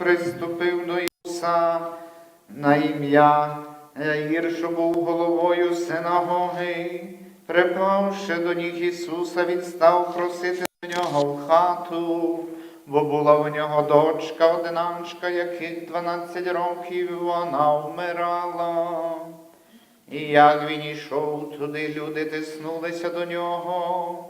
приступив до Ісуса на ім'я Яїр, що був головою синагоги. Припавши до ніг Ісуса, він став просити до нього в хату, бо була у нього дочка одиначка, яких 12 років вона вмирала. І як він ішов туди, люди тиснулися до нього.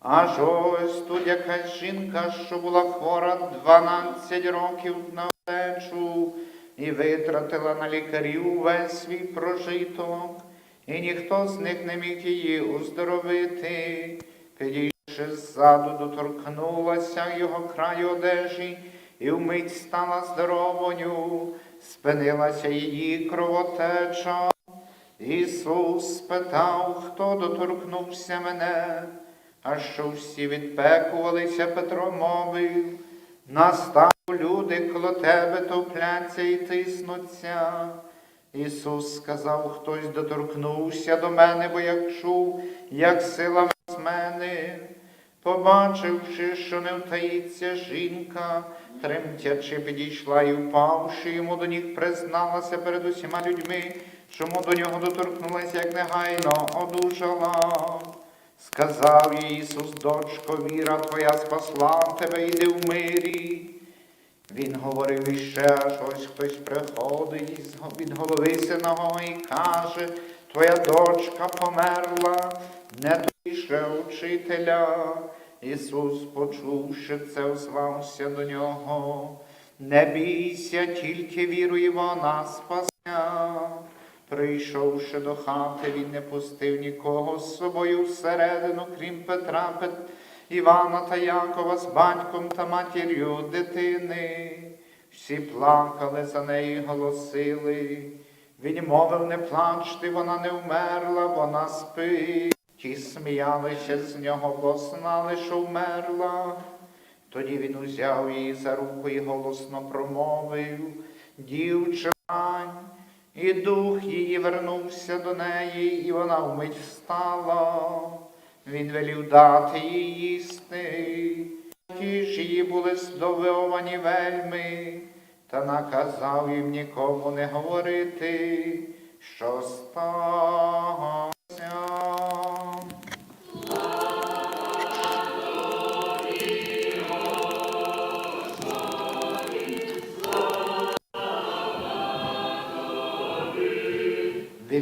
Аж ось тут якась жінка, що була хвора 12 років на втечу, і витратила на лікарів весь свій прожиток, і ніхто з них не міг її оздоровити. Підійши ззаду, доторкнулася його краю одежі, і вмить стала здоровою, спинилася її кровотеча. Ісус спитав, хто доторкнувся мене, а що всі відпекувалися, Петро мовив, настав люди коло тебе топляться і тиснуться. Ісус сказав, хтось доторкнувся до мене, бо я чув, як сила з мене. Побачивши, що не втаїться жінка, тремтячи підійшла і впавши йому до ніг, призналася перед усіма людьми, чому до нього доторкнулася, як негайно одужала. Сказав Ісус, дочко, віра твоя спасла тебе, іди в мирі. Він говорив іще, аж ось хтось приходить від голови синого і каже, твоя дочка померла, не ще учителя. Ісус, почувши це, озвався до нього. Не бійся, тільки віруй, вона спасня. Прийшовши до хати, він не пустив нікого з собою всередину, крім Петра, Пет... Івана та Якова з батьком та матір'ю дитини. Всі плакали за нею, і голосили. Він мовив, не плачте, вона не вмерла, вона спить. Ті сміялися з нього, бо знали, що вмерла. Тоді він узяв її за руку і голосно промовив, дівче, встань». І дух її вернувся до неї, і вона вмить встала. Він велів дати їй їсти. Ті ж її були здововані вельми, та наказав їм нікому не говорити, що сталося.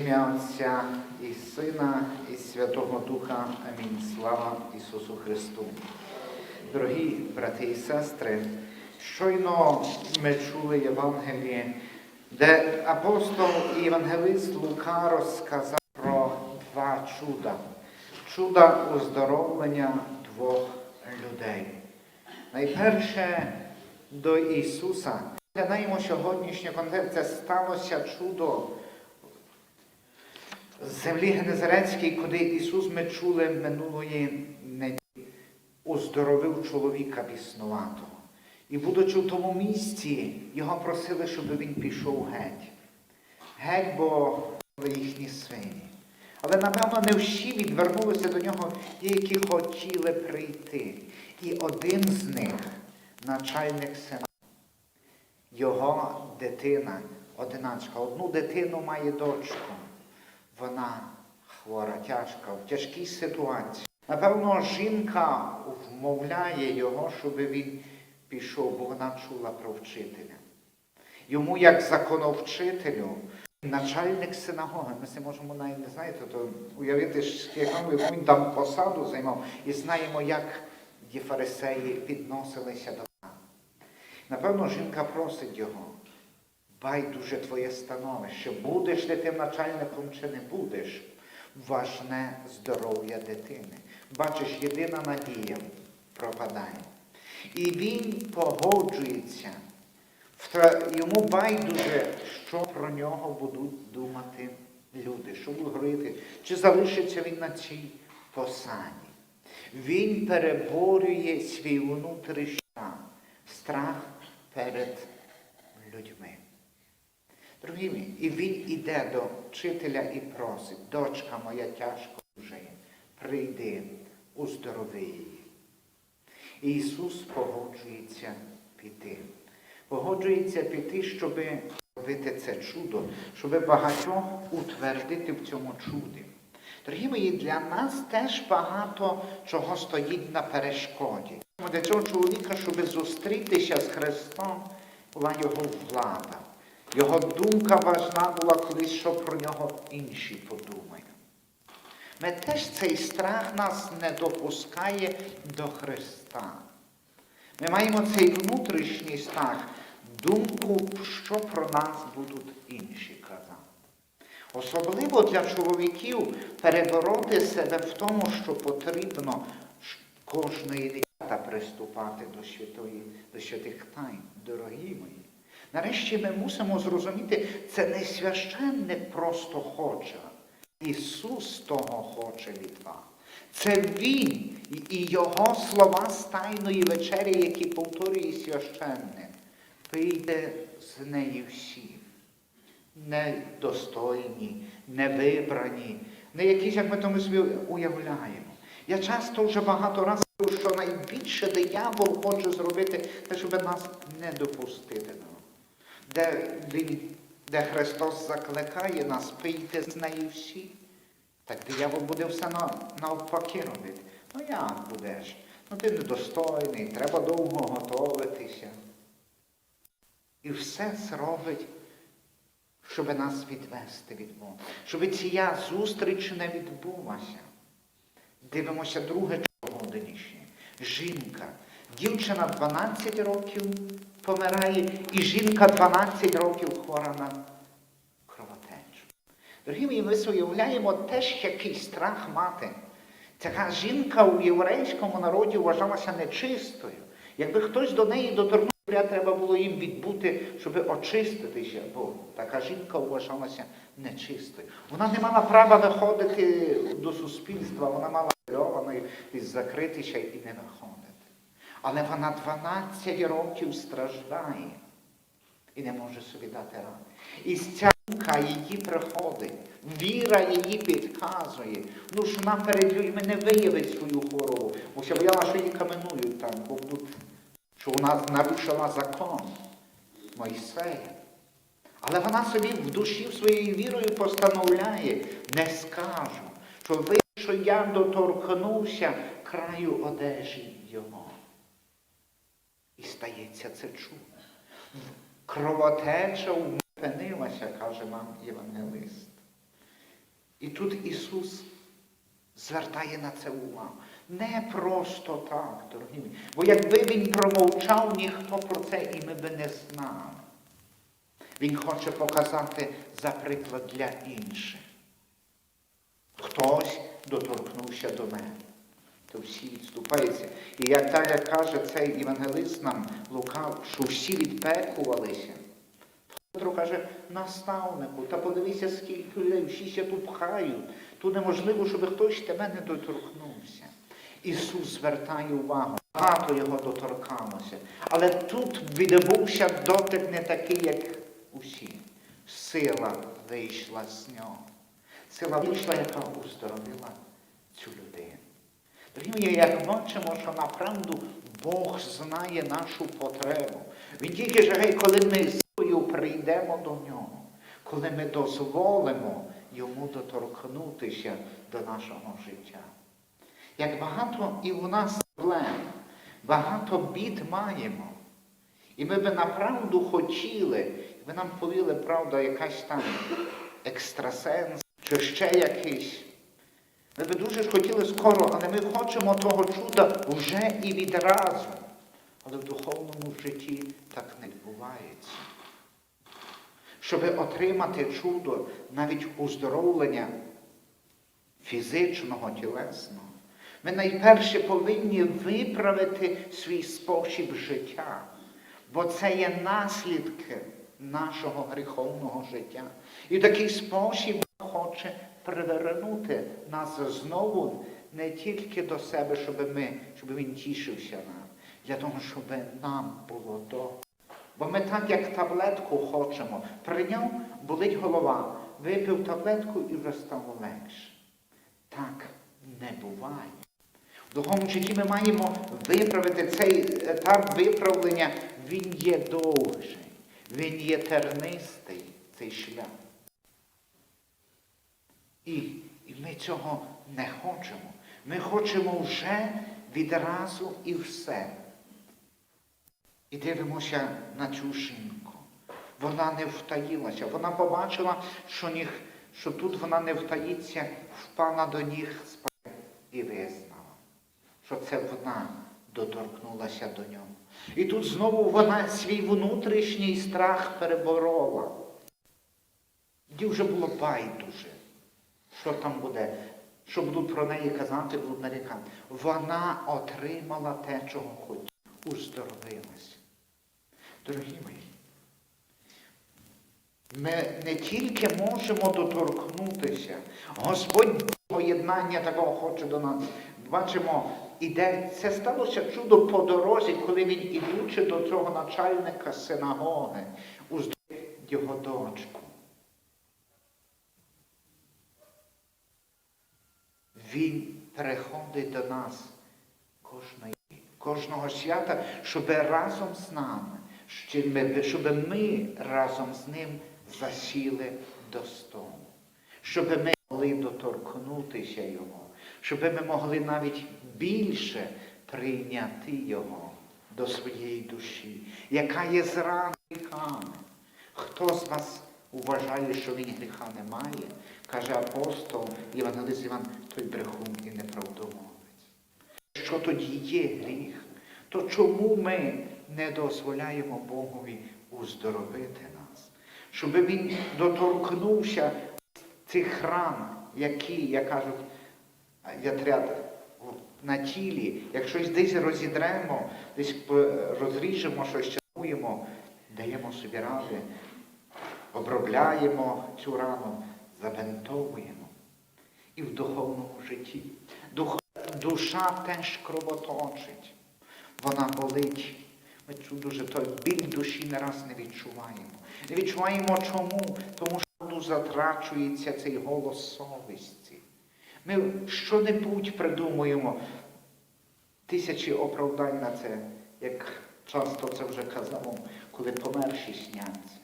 Ім'я Отця і Сина, і Святого Духа. Амінь. Слава Ісусу Христу. Дорогі брати і сестри, щойно ми чули Євангеліє, де апостол і євангелист Лука розказав про два чуда. Чуда оздоровлення двох людей. Найперше до Ісуса. Глядаємо сьогоднішній контекст, це сталося чудо землі Генезарецькій, куди Ісус ми чули минулої неділі, оздоровив чоловіка біснуватого. І, будучи в тому місці, його просили, щоб він пішов геть. Геть, бо їхні свині. Але, напевно, не всі відвернулися до нього, ті, які хотіли прийти. І один з них, начальник сина, його дитина, одиначка, одну дитину має дочку. Вона хвора, тяжка, в тяжкій ситуації. Напевно, жінка вмовляє його, щоб він пішов, бо вона чула про вчителя. Йому, як законовчителю, начальник синагоги, ми си можемо навіть не знаєте, то уявити, яку він там посаду займав, і знаємо, як ті фарисеї підносилися до. Напевно, жінка просить його, байдуже твоє становище, будеш ли ти начальником чи не будеш, важне здоров'я дитини. Бачиш, єдина надія пропадає. І він погоджується. Йому байдуже, що про нього будуть думати люди, що будуть говорити, чи залишиться він на цій посаді. Він переборює свій внутрішній страх, перед людьми. Дорогі і він іде до вчителя і просить, дочка моя тяжко вже, прийди, уздорови її. І Ісус погоджується піти. Погоджується піти, щоб робити це чудо, щоб багатьох утвердити в цьому чуді. Дорогі мої, для нас теж багато чого стоїть на перешкоді. Для цього чоловіка, щоб зустрітися з Христом, була його влада. Його думка важна була колись, що про нього інші подумають. Ми теж цей страх нас не допускає до Христа. Ми маємо цей внутрішній страх, думку, що про нас будуть інші казати. Особливо для чоловіків перебороти себе в тому, що потрібно кожної літа приступати до, святої, до святих тайн, дорогі мої. Нарешті ми мусимо зрозуміти, це не священник просто хоче. Ісус того хоче від вас. Це Він і- Його слова з тайної вечері, які повторює священник. Пийте з неї всі недостойні, невибрані, не якісь, як ми тому собі уявляємо. Я часто вже багато разів що найбільше диявол хоче зробити, те, щоб нас не допустити. Де, він, де Христос закликає нас пийте з нею всі. Так диявол буде все на, навпаки робити. Ну як будеш? Ну ти недостойний, треба довго готуватися. І все це робить щоб нас відвести від Бога, щоб ця зустріч не відбулася. Дивимося друге чогоденішнє. Жінка. Дівчина 12 років помирає, і жінка 12 років хвора на кровотечу. Дорогі мої, ми уявляємо теж який страх мати. Така жінка у єврейському народі вважалася нечистою. Якби хтось до неї доторкнувся, треба було їм відбути, щоб очиститися, бо така жінка вважалася нечистою. Вона не мала права виходити до суспільства, вона мала і закритися і не виходити. Але вона 12 років страждає і не може собі дати ради. І ця думка її приходить, віра її підказує. Ну ж вона перед людьми не виявить свою хворобу, бо ще бояла, що її каменують там, бо будуть, що вона нарушила закон Мойсея. Але вона собі в душі своєю вірою постановляє, не скажу, що ви, що я доторкнувся краю одежі його. І стається це чудо. Кровотеча впинилася, каже нам Євангелист. І тут Ісус звертає на це увагу. Не просто так, дорогі. Бо якби Він промовчав, ніхто про це і ми би не знали. Він хоче показати за приклад для інших. Хтось доторкнувся до мене. То всі відступаються. І як як каже цей євангелист нам Лука, що всі відпекувалися. Петро каже, наставнику, та подивися, скільки людей, всі ще тут пхають. Тут неможливо, щоб хтось тебе не доторкнувся. Ісус звертає увагу, багато його доторкалося. Але тут відбувся дотик не такий, як усі. Сила вийшла з нього. Сила вийшла, яка уздоровила цю людину. Мої, як бачимо, що направду Бог знає нашу потребу. Він тільки жагає, коли ми силою прийдемо до нього, коли ми дозволимо йому доторкнутися до нашого життя. Як багато і у нас проблем, багато бід маємо. І ми би направду хотіли, ви нам повіли, правда, якась там екстрасенс, чи ще якийсь. Ми би дуже ж хотіли скоро, але ми хочемо того чуда вже і відразу. Але в духовному житті так не відбувається. Щоб отримати чудо, навіть уздоровлення фізичного, тілесного, ми найперше повинні виправити свій спосіб життя, бо це є наслідки нашого гріховного життя. І в такий спосіб хоче привернути нас знову не тільки до себе, щоб ми, щоб він тішився нам, для того, щоб нам було добре. Бо ми так, як таблетку хочемо, прийняв, болить голова, випив таблетку і вже стало легше. Так не буває. В духовному житті ми маємо виправити цей етап виправлення, він є довший. Він є тернистий, цей шлях. І, і ми цього не хочемо. Ми хочемо вже відразу і все. І дивимося на цю жінку. Вона не втаїлася. Вона побачила, що, ніх, що тут вона не втаїться, впала до ніг і визнала, що це вона доторкнулася до нього. І тут знову вона свій внутрішній страх переборола. Їй вже було байдуже, що там буде, що будуть про неї казати, будуть нарікати. Вона отримала те, чого хотіла, уздоровилася. Дорогі мої, ми не тільки можемо доторкнутися, Господь поєднання такого хоче до нас. Бачимо, іде, це сталося чудо по дорозі, коли він, ідучи до цього начальника синагоги, уздоровив його дочку. Він приходить до нас кожної, кожного свята, щоб разом з нами, щоб ми, щоб ми разом з ним засіли до столу, щоб ми могли доторкнутися Його, щоб ми могли навіть більше прийняти Його до своєї душі, яка є зрана гріхами. Хто з вас вважає, що він гріха не має, каже апостол Євангелист Іван, той брехун і неправдомовець. Що тоді є гріх? То чому ми не дозволяємо Богові уздоровити нас? Щоб він доторкнувся цих ран, які, як кажуть, ятряд на тілі, як щось десь розідремо, десь розріжемо, щось чаруємо, даємо собі ради, обробляємо цю рану, забинтовуємо. І в духовному житті. Дух, душа теж кровоточить. Вона болить. Ми цю дуже той біль душі не раз не відчуваємо. Не відчуваємо чому? Тому що затрачується цей голос совісті. Ми що-небудь придумуємо. Тисячі оправдань на це, як часто це вже казав, коли померші сняться.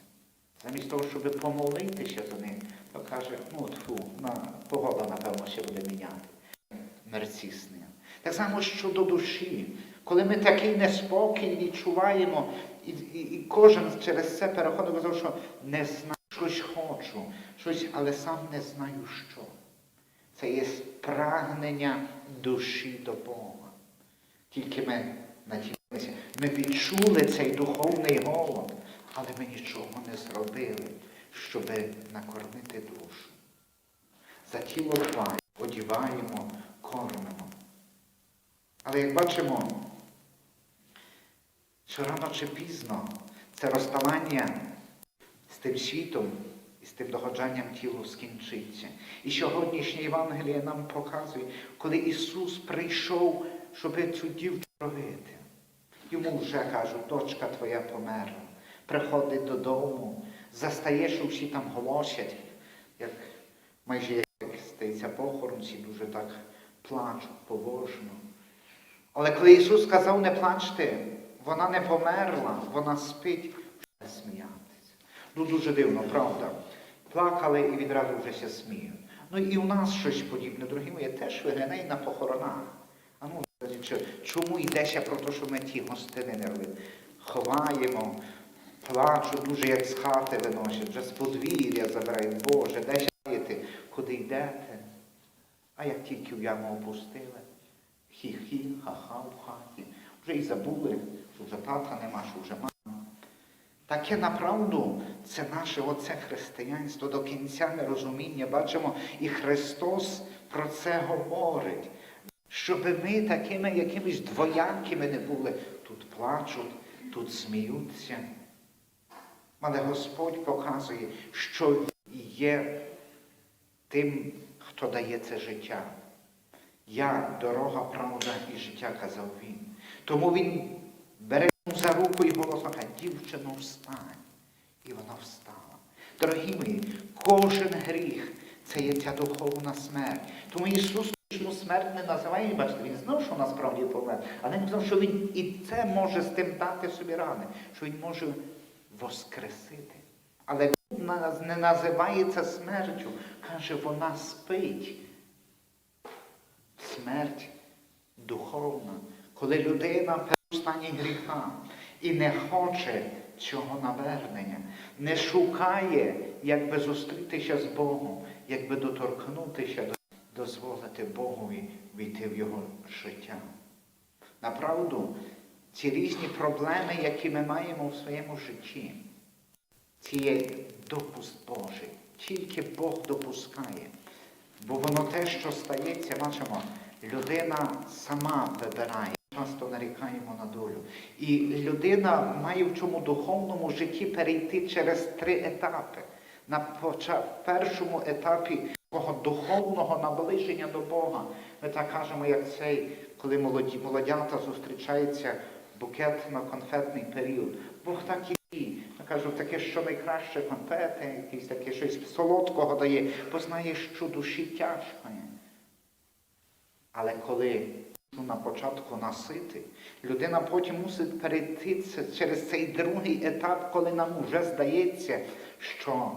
Замість того, щоб помолитися за них, то каже, ну тфу, на, погода, напевно, ще буде міняти. Мерці з. Так само щодо душі. Коли ми такий неспокій відчуваємо, і, і, і кожен через це переходить того, що не знаю, щось хочу, щось, але сам не знаю що. Це є прагнення душі до Бога. Тільки ми надіялися, ми відчули цей духовний голод, але ми нічого не зробили, щоб накормити душу. За тіло дбаємо, одіваємо, кормимо. Але як бачимо, що рано чи пізно це розставання з тим світом і з тим доходжанням тілу скінчиться. І сьогоднішнє Євангеліє нам показує, коли Ісус прийшов, щоб цю дівчину робити. Йому вже кажуть, дочка твоя померла. Приходить додому, застає, що всі там голосять, як майже як стається похорон, всі дуже так плачуть побожно. Але коли Ісус сказав, не плачте, вона не померла, вона спить, вже сміятися. Ну дуже дивно, правда. Плакали і відразу вже ся сміють. Ну і у нас щось подібне, дорогі мої, теж виглядає на похоронах. А ну, чому йдеться про те, що ми ті гостини не робили? Ховаємо, плачуть дуже, як з хати виносять, вже з подвір'я забирають, Боже, де сяєте, куди йдете? А як тільки в яму опустили, хі-хі, ха-ха в хаті. Вже і забули, що вже тата нема, що вже мама. Таке направду це наше оце християнство до кінця нерозуміння. Бачимо, і Христос про це говорить. Щоб ми такими якимись двоякими не були. Тут плачуть, тут сміються. Але Господь показує, що є тим, хто дає це життя. Я дорога, правда і життя, казав він. Тому він за руку і голосно каже, дівчино, встань. І вона встала. Дорогі мої, кожен гріх це є ця духовна смерть. Тому Ісус йому смерть не називає, бачите, він знав, що насправді помер, але він знав, що він і це може з тим дати собі рани, що він може воскресити. Але він не називається смертю, каже, вона спить. Смерть духовна, коли людина стані гріха і не хоче цього навернення, не шукає, як би зустрітися з Богом, як би доторкнутися, дозволити Богові війти в його життя. Направду, ці різні проблеми, які ми маємо в своєму житті, це є допуск Божий. Тільки Бог допускає. Бо воно те, що стається, бачимо, людина сама вибирає. Часто нарікаємо на долю. І людина має в цьому духовному житті перейти через три етапи. На першому етапі такого духовного наближення до Бога. Ми так кажемо, як цей, коли молоді, молодята зустрічаються букетно-конфетний період. Бог так і я кажу, таке, що найкраще конфети, якісь таке щось солодкого дає, бо знаєш, що душі тяжко. Але коли ну, на початку насити, людина потім мусить перейти через цей другий етап, коли нам вже здається, що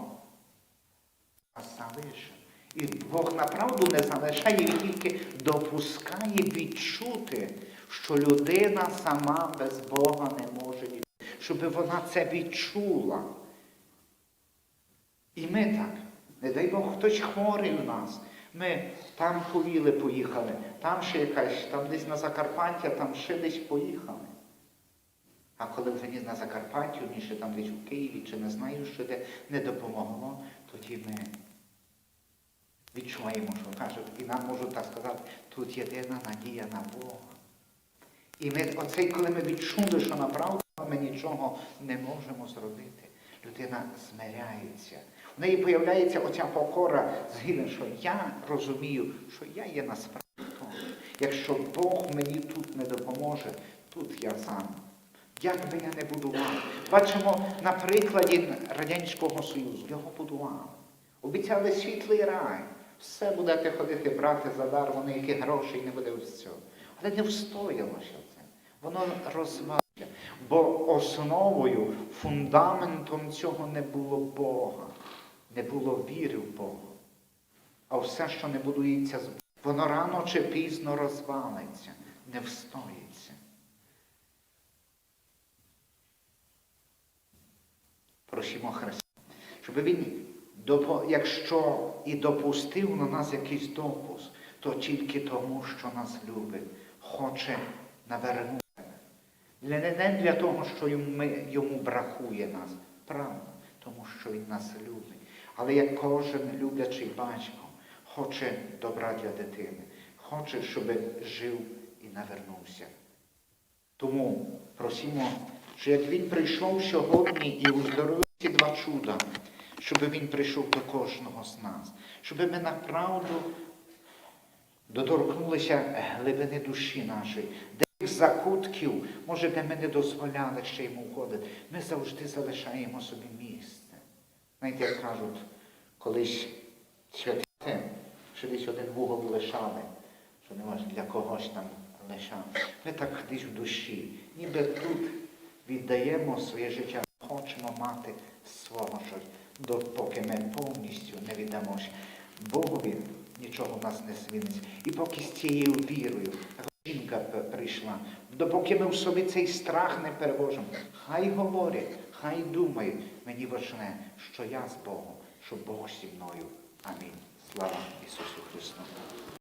нас. І Бог направду не залишає, він тільки допускає відчути, що людина сама без Бога не може відчути, щоб вона це відчула. І ми так, не дай Бог, хтось хворий у нас. Ми там повіли, поїхали, там ще якась, там десь на Закарпаття, там ще десь поїхали. А коли вже ні на Закарпаттю, ні ще там десь у Києві, чи не знаю, що де не допомогло, тоді ми відчуваємо, що кажуть, і нам можуть так сказати, тут єдина надія на Бога. І ми, оцей, коли ми відчули, що направду ми нічого не можемо зробити, людина змиряється. В неї появляється оця покора згідно, що я розумію, що я є насправді. Якщо Бог мені тут не допоможе, тут я сам. Як би я не будував. Бачимо на прикладі Радянського Союзу. Його будували. Обіцяли світлий рай. Все будете ходити брати задар, вони які грошей не буде всього. Але не встоялося це. Воно розвалилося. Бо основою, фундаментом цього не було Бога. Не було віри в Бога. А все, що не будується з Богом, воно рано чи пізно розвалиться, не встоїться. Просимо Христа, щоб Він, якщо і допустив на нас якийсь допуск, то тільки тому, що нас любить, хоче навернути. Не, для того, що йому бракує нас, правда, тому що він нас любить. Але як кожен люблячий батько хоче добра для дитини, хоче, щоб жив і навернувся. Тому просимо, що як він прийшов сьогодні і уздоровив ці два чуда, щоб він прийшов до кожного з нас, щоб ми направду доторкнулися глибини душі нашої, де закутків, може, де ми не дозволяли ще йому входити, ми завжди залишаємо собі місце. Знаєте, як кажуть, колись святі, що десь один вугол лишали, що не може для когось там лишати. Ми так десь в душі, ніби тут віддаємо своє життя, хочемо мати свого щось, допоки ми повністю не віддамося. Богові нічого в нас не звіниться. І поки з цією вірою, жінка прийшла, допоки ми в собі цей страх не переможемо, хай говорять, хай думають, мені важне, що я з Богом, що Бог зі мною. Амінь. Слава Ісусу Христу.